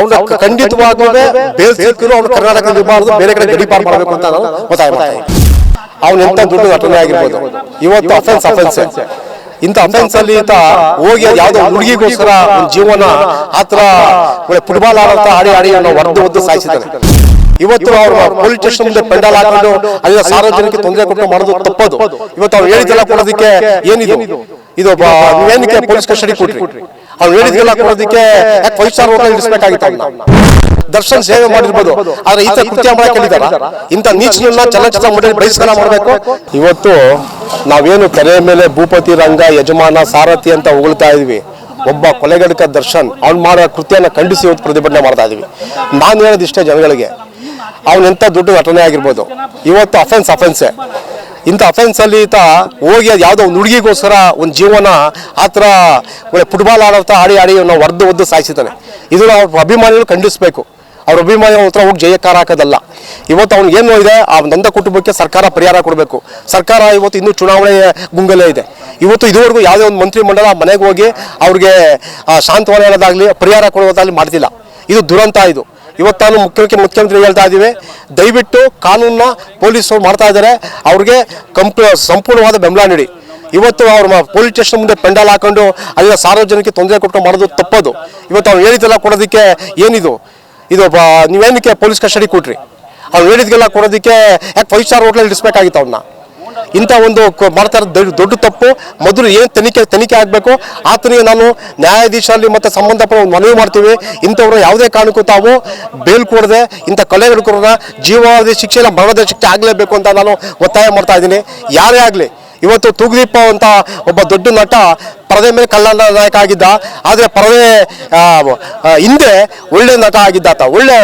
ಅವನ ಖಂಡಿತವಾಗೂ ಬೇಲ್ ಸೇರ್ತಿರೋ ಅವನು ಕರ್ನಾಟಕ ಇರಬಾರ್ದು ಬೇರೆ ಕಡೆ ಗಡಿಪಾರು ಮಾಡಬೇಕು ಅಂತ ನಾನು ಒತ್ತಾಯ ಅವನು ಎಂತ ದುಡ್ಡು ಘಟನೆ ಆಗಿರ್ಬೋದು. ಇವತ್ತು ಅಫೆನ್ಸ್ ಅಫೆನ್ಸ್ ಇಂಥ ಅಫೆನ್ಸ್ ಅಲ್ಲಿ ಈತ ಹೋಗಿ ಯಾವುದೋ ಯಾವ್ದೋ ಹುಡುಗಿಗೋಸ್ಕರ ಒಂದ್ ಜೀವನ ಆತರ ಫುಟ್ಬಾಲ್ ಆಡಂತ ಆಡಿ ಆಡಿ ಅವನು ಒದ್ದು ಒದ್ದು ಸಾಯಿಸಿದ್ದಾನೆ ಇವತ್ತು ಅವರು ಪೊಲೀಸ್ ಸ್ಟೇಷನ್ ಮುಂದೆ ಪೆಂಡಲ್ ಹಾಕೊಂಡು ಅಲ್ಲಿ ಸಾರ್ವಜನಿಕ ತೊಂದರೆ ಕೊಟ್ಟು ಮಾಡೋದು ತಪ್ಪದು. ಇವತ್ತು ಅವ್ರು ಹೇಳಿದ್ದೆಲ್ಲ ಕೊಡೋದಕ್ಕೆ ಏನಿದು? ಇದು ಏನಕ್ಕೆ ನೀವೇನಕ್ಕೆ ಪೊಲೀಸ್ ಕಸ್ಟಡಿ ಕೊಟ್ರಿ? ಅವ್ರು ಹೇಳಿದ್ಗೆಲ್ಲ ಕೊಡೋದಕ್ಕೆ ಯಾಕೆ ಫೈವ್ ಸ್ಟಾರ್ ಹೋಟೆಲ್ ಇರಿಸಬೇಕಾಗಿತ್ತು ಅವ್ನ ದರ್ಶನ್ ಸೇವೆ ಮಾಡಿರ್ಬೋದು. ಆದ್ರೆ ಈತ ಕೃತ್ಯ ಮಾಡ್ಕೊಂಡಿದ್ದಾರೆ ಹೇಳಿದಾರ ಇಂಥ ನೀಚನನ್ನ ಚಲನಚಿತ್ರ ಮಂಡಳಿ ಬಹಿಷ್ಕಾರ ಮಾಡಬೇಕು? ಇವತ್ತು ನಾವೇನು ತೆರೆ ಮೇಲೆ ಭೂಪತಿ ರಂಗ ಯಜಮಾನ ಸಾರಥಿ ಅಂತ ಹೊಗಳ್ತಾ ಇದ್ವಿ. ಒಬ್ಬ ಕೊಲೆಗಡಕ ದರ್ಶನ್ ಅವ್ನು ಮಾಡೋ ಕೃತ್ಯನ ಖಂಡಿಸಿ ಇವತ್ತು ಪ್ರತಿಭಟನೆ ಮಾಡ್ತಾ ಇದೀವಿ. ನಾನು ಹೇಳೋದಿಷ್ಟೇ ಜನಗಳಿಗೆ. ಅವನೆಂಥ ದುಡ್ಡು ಘಟನೆ ಆಗಿರ್ಬೋದು. ಇವತ್ತು ಅಫೆನ್ಸ್ ಅಫೆನ್ಸೆ ಇಂಥ ಅಫೆನ್ಸ್ ಅಲ್ಲಿ ಈತ ಹೋಗಿ ಅದು ಯಾವ್ದೋ ಒಂದು ಹುಡುಗಿಗೋಸ್ಕರ ಒಂದು ಜೀವನ ಆ ಥರ ಫುಟ್ಬಾಲ್ ಆಡೋತ ಆಡಿ ಆಡಿ ನಾವು ಒದ್ದು ಒದ್ದು ಸಾಯಿಸಿದ್ದಾನೆ ಇದು ಅವ್ರ ಅಭಿಮಾನಿಗಳು ಖಂಡಿಸಬೇಕು. ಅವ್ರ ಅಭಿಮಾನಿಗಳ ಹತ್ರ ಹೋಗಿ ಜಯಕಾರ ಹಾಕೋದಲ್ಲ. ಇವತ್ತು ಅವ್ನಿಗೆ ಏನು ಇದೆ? ಆ ನೊಂದ ಕುಟುಂಬಕ್ಕೆ ಸರ್ಕಾರ ಪರಿಹಾರ ಕೊಡಬೇಕು. ಸರ್ಕಾರ ಇವತ್ತು ಇನ್ನೂ ಚುನಾವಣೆ ಗುಂಗಲೇ ಇದೆ. ಇವತ್ತು ಇದುವರೆಗೂ ಯಾವುದೇ ಒಂದು ಮಂತ್ರಿ ಮಂಡಲ ಮನೆಗೆ ಹೋಗಿ ಅವ್ರಿಗೆ ಹೇಳೋದಾಗಲಿ ಹೇಳೋದಾಗ್ಲಿ, ಪರಿಹಾರ ಕೊಡೋದಾಗಲಿ ಮಾಡ್ತಿಲ್ಲ. ಇದು ದುರಂತ ಇದು. ಇವತ್ತು ನಾನು ಮುಖ್ಯಮಂತ್ರಿ ಮುಖ್ಯಮಂತ್ರಿ ಹೇಳ್ತಾ ಇದ್ದೀವಿ. ದಯವಿಟ್ಟು ಕಾನೂನನ್ನ ಪೊಲೀಸರು ಮಾಡ್ತಾ ಇದ್ದಾರೆ. ಅವ್ರಿಗೆ ಕಂಪ್, ಸಂಪೂರ್ಣವಾದ ಬೆಂಬಲ ನೀಡಿ. ಇವತ್ತು ಅವ್ರ ಪೊಲೀಸ್ ಸ್ಟೇಷನ್ ಮುಂದೆ ಪೆಂಡಲ್ ಹಾಕೊಂಡು ಅಲ್ಲಿನ ಸಾರ್ವಜನಿಕರಿಗೆ ತೊಂದರೆ ಕೊಟ್ಟು ಮಾಡೋದು ತಪ್ಪದು. ಇವತ್ತು ಅವ್ರು ಹೇಳಿದ್ದೆಲ್ಲ ಕೊಡೋದಕ್ಕೆ ಏನಿದು? ಇದು ನೀವೇನಕ್ಕೆ ಪೊಲೀಸ್ ಕಸ್ಟಡಿ ಕೊಟ್ರಿ? ಅವ್ರು ಹೇಳಿದ್ಗೆಲ್ಲ ಕೊಡೋದಕ್ಕೆ ಯಾಕೆ ಫೈವ್ ಸ್ಟಾರ್ ಹೋಟ್ಲಲ್ಲಿ ಇಡಿಸ್ಬೇಕಾಗಿತ್ತು ಅವ್ರನ್ನ? ಇಂಥ ಒಂದು ಮಾಡ್ತಾ ಇರೋದು ದೊಡ್ಡ- ದೊಡ್ಡ ತಪ್ಪು. ಮೊದಲು ಏನು ತನಿಖೆ ತನಿಖೆ ಆಗಬೇಕು? ಆತನಿಗೆ ನಾನು ನ್ಯಾಯಾಧೀಶರಲ್ಲಿ ಮತ್ತು ಸಂಬಂಧಪಟ್ಟ ಒಂದು ಮನವಿ ಮಾಡ್ತೀವಿ. ಇಂಥವ್ರು ಯಾವುದೇ ಕಾರಣಕ್ಕೂ ತಾವು ಬೇಲ್ ಕೊಡದೆ, ಇಂಥ ಕೊಲೆಗಡಕರನ್ನ ಜೀವಾವಧಿ ಶಿಕ್ಷೆ ಇಲ್ಲ ಮರಣದ ಶಿಕ್ಷೆ ಆಗಲೇಬೇಕು ಅಂತ ನಾನು ಒತ್ತಾಯ ಮಾಡ್ತಾ ಇದ್ದೀನಿ. ಯಾರೇ ಆಗಲಿ, ಇವತ್ತು ತೂಗುದೀಪ ಅಂತ ಒಬ್ಬ ದೊಡ್ಡ ನಟ ಪರದೆ ಮೇಲೆ ಕಳ್ಳ ನಾಯಕ ಆಗಿದ್ದ, ಆದರೆ ಪರದೆ ಹಿಂದೆ ಒಳ್ಳೆ ನಟ ಆಗಿದ್ದ ಆತ, ಒಳ್ಳೆ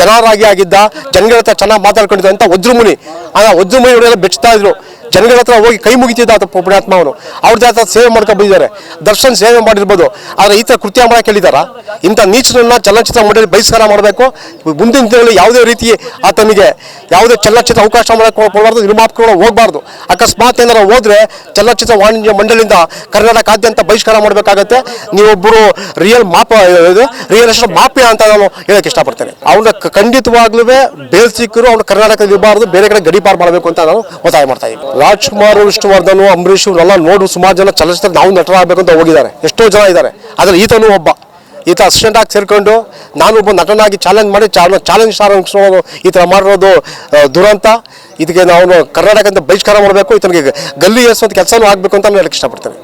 ಜನರಾಗಿ ಆಗಿದ್ದ, ಜನಗಳ ಹತ್ರ ಚೆನ್ನಾಗಿ ಮಾತಾಡ್ಕೊಂಡಿದ್ದ ಅಂತ ವಜ್ರಮುನಿ. ಆ, ವಜ್ರಮುನಿ ಇವರೆಲ್ಲ ಬೆಚ್ತಾ ಇದ್ರು. ಜನಗಳ ಹತ್ರ ಹೋಗಿ ಕೈ ಮುಗಿತಿದ್ದ ಆತ ಪುಣ್ಯಾತ್ಮ ಅವನು. ಅವ್ರ ಜೊತೆ ಸೇವೆ ಮಾಡ್ಕೊಂಡು ಬಂದಿದ್ದಾರೆ. ದರ್ಶನ್ ಸೇವೆ ಮಾಡಿರ್ಬೋದು. ಆದರೆ ಈ ಥರ ಕೃತ್ಯ ಮಾಡಕ್ಕೆ ಹೇಳಿದಾರ? ಇಂಥ ನೀಚನನ್ನ ಚಲನಚಿತ್ರ ಮಂಡಳಿ ಬಹಿಷ್ಕಾರ ಮಾಡಬೇಕು. ಮುಂದಿನ ದಿನಗಳಲ್ಲಿ ಯಾವುದೇ ರೀತಿ ಆತನಿಗೆ ಯಾವುದೇ ಚಲನಚಿತ್ರ ಅವಕಾಶ ಮಾಡಕ್ಕೆ ಕೊಡಬಾರ್ದು ನಿರ್ಮಾಪಕರು ಹೋಗಬಾರ್ದು. ಅಕಸ್ಮಾತ್ ಏನಾರ ಹೋದ್ರೆ ಚಲನಚಿತ್ರ ವಾಣಿಜ್ಯ ಮಂಡಳಿಯಿಂದ ಕರ್ನಾಟಕಾದ್ಯಂತ ಬಹಿಷ್ಕಾರ ಮಾಡಬೇಕಾಗತ್ತೆ. ನೀವೊಬ್ಬರು ರಿಯಲ್ ಮಾಪ ರಿಯಲ್ ಎಸ್ಟೇಟ್ ಮಾಫಿಯಾ ಅಂತ ನಾನು ಹೇಳಕ್ಕೆ ಇಷ್ಟಪಡ್ತೇನೆ. ಅವನ ಖಂಡಿತವಾಗ್ಲೂ ಬೇಲ್ ಸಿಕ್ಕರು ಅವ್ನು ಕರ್ನಾಟಕದಲ್ಲಿ ಇರಬಾರ್ದು, ಬೇರೆ ಕಡೆ ಗಡಿಪಾರು ಮಾಡಬೇಕು ಅಂತ ನಾನು ಒತ್ತಾಯ ಮಾಡ್ತಾ ಇದ್ದೀನಿ. ರಾಜ್ಕುಮಾರ್ ವಿಷ್ಣುವರ್ಧನ್ ಅಂಬರೀಷ್ ಇವರೆಲ್ಲ ನೋಡು, ಸುಮಾರು ಜನ ಚಲನಚಿತ್ರ ನಾವು ನಟರಾಗಬೇಕು ಅಂತ ಹೋಗಿದ್ದಾರೆ. ಎಷ್ಟೋ ಜನ ಇದ್ದಾರೆ. ಆದರೆ ಈತನೂ ಒಬ್ಬ. ಈತ ಅಸಿಸ್ಟೆಂಟ್ ಆಗಿ ಸೇರ್ಕೊಂಡು ನಾನು ಒಬ್ಬ ನಟನಾಗಿ ಚಾಲೆಂಜ್ ಮಾಡಿ ಚಾಲೆಂಜ್ ಸ್ಟಾರ್ ಈ ಥರ ಮಾಡಿರೋದು ದುರಂತ. ಇದಕ್ಕೆ ನಾವು ಕರ್ನಾಟಕದಿಂದ ಬಹಿಷ್ಕಾರ ಮಾಡಬೇಕು, ಈತನಿಗೆ ಗಲ್ಲಿ ಏರಿಸುವಂಥ ಕೆಲಸನೂ ಆಗಬೇಕು ಅಂತ ನಾನು ಹೇಳಕ್ಕೆ ಇಷ್ಟಪಡ್ತೇನೆ.